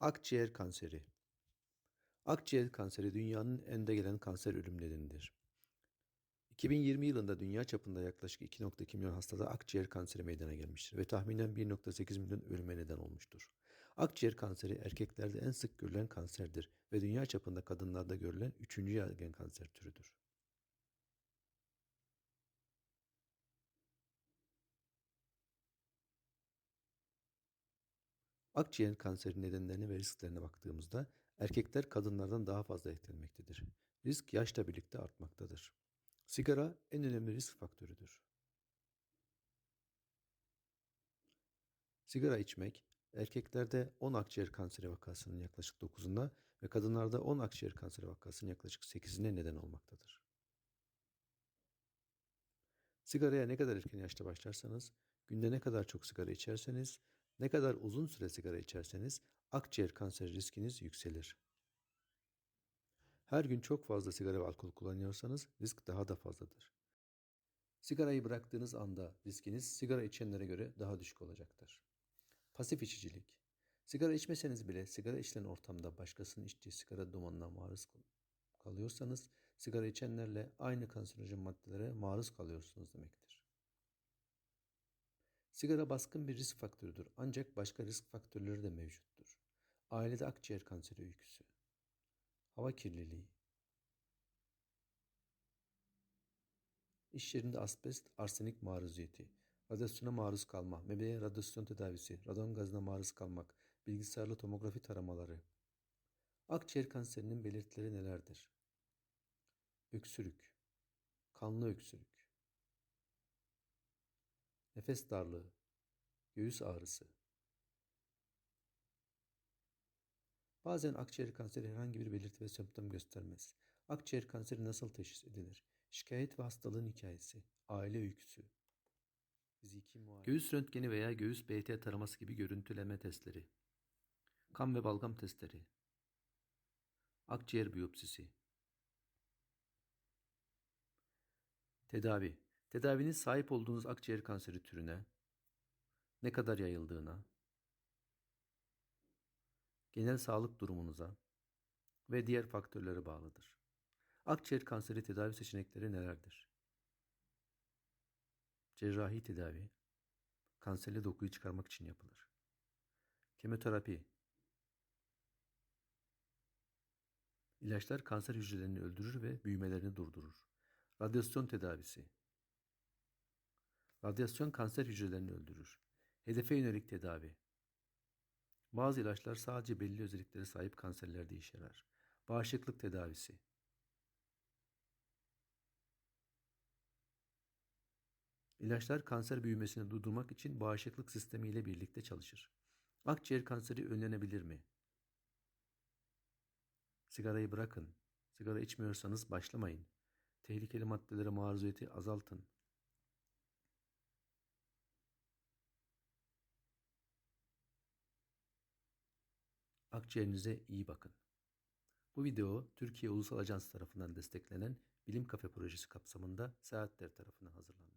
Akciğer kanseri. Akciğer kanseri dünyanın önde gelen kanser ölümlerindendir. 2020 yılında dünya çapında yaklaşık 2.2 milyon hastada akciğer kanseri meydana gelmiştir ve tahminen 1.8 milyon ölüme neden olmuştur. Akciğer kanseri erkeklerde en sık görülen kanserdir ve dünya çapında kadınlarda görülen üçüncü yaygın kanser türüdür. Akciğer kanseri nedenlerine ve risklerine baktığımızda erkekler kadınlardan daha fazla etkilenmektedir. Risk yaşla birlikte artmaktadır. Sigara en önemli risk faktörüdür. Sigara içmek erkeklerde 10 akciğer kanseri vakasının yaklaşık 9'unda ve kadınlarda 10 akciğer kanseri vakasının yaklaşık 8'ine neden olmaktadır. Sigaraya ne kadar erken yaşta başlarsanız, günde ne kadar çok sigara içerseniz, ne kadar uzun süre sigara içerseniz akciğer kanseri riskiniz yükselir. Her gün çok fazla sigara ve alkol kullanıyorsanız risk daha da fazladır. Sigarayı bıraktığınız anda riskiniz sigara içenlere göre daha düşük olacaktır. Pasif içicilik. Sigara içmeseniz bile sigara içilen ortamda başkasının içtiği sigara dumanına maruz kalıyorsanız sigara içenlerle aynı kanserojen maddelere maruz kalıyorsunuz demektir. Sigara baskın bir risk faktörüdür ancak başka risk faktörleri de mevcuttur. Ailede akciğer kanseri öyküsü, hava kirliliği, iş yerinde asbest, arsenik maruziyeti, radyasyona maruz kalma, bebeğe radyasyon tedavisi, radon gazına maruz kalmak, bilgisayarlı tomografi taramaları. Akciğer kanserinin belirtileri nelerdir? Öksürük, kanlı öksürük, nefes darlığı, göğüs ağrısı. Bazen akciğer kanseri herhangi bir belirti ve semptom göstermez. Akciğer kanseri nasıl teşhis edilir? Şikayet ve hastalığın hikayesi, aile öyküsü. Göğüs röntgeni veya göğüs BT taraması gibi görüntüleme testleri. Kan ve balgam testleri. Akciğer biyopsisi. Tedavi. Tedaviniz sahip olduğunuz akciğer kanseri türüne, ne kadar yayıldığına, genel sağlık durumunuza ve diğer faktörlere bağlıdır. Akciğer kanseri tedavi seçenekleri nelerdir? Cerrahi tedavi, kanserli dokuyu çıkarmak için yapılır. Kemoterapi, ilaçlar kanser hücrelerini öldürür ve büyümelerini durdurur. Radyasyon tedavisi, radyasyon kanser hücrelerini öldürür. Hedefe yönelik tedavi, bazı ilaçlar sadece belli özelliklere sahip kanserlerde işe yarar. Bağışıklık tedavisi, İlaçlar kanser büyümesini durdurmak için bağışıklık sistemi ile birlikte çalışır. Akciğer kanseri önlenebilir mi? Sigarayı bırakın. Sigara içmiyorsanız başlamayın. Tehlikeli maddelere maruziyeti azaltın. Akciğerinize iyi bakın. Bu video Türkiye Ulusal Ajans tarafından desteklenen Bilim Kafe projesi kapsamında Seyahatler tarafından hazırlandı.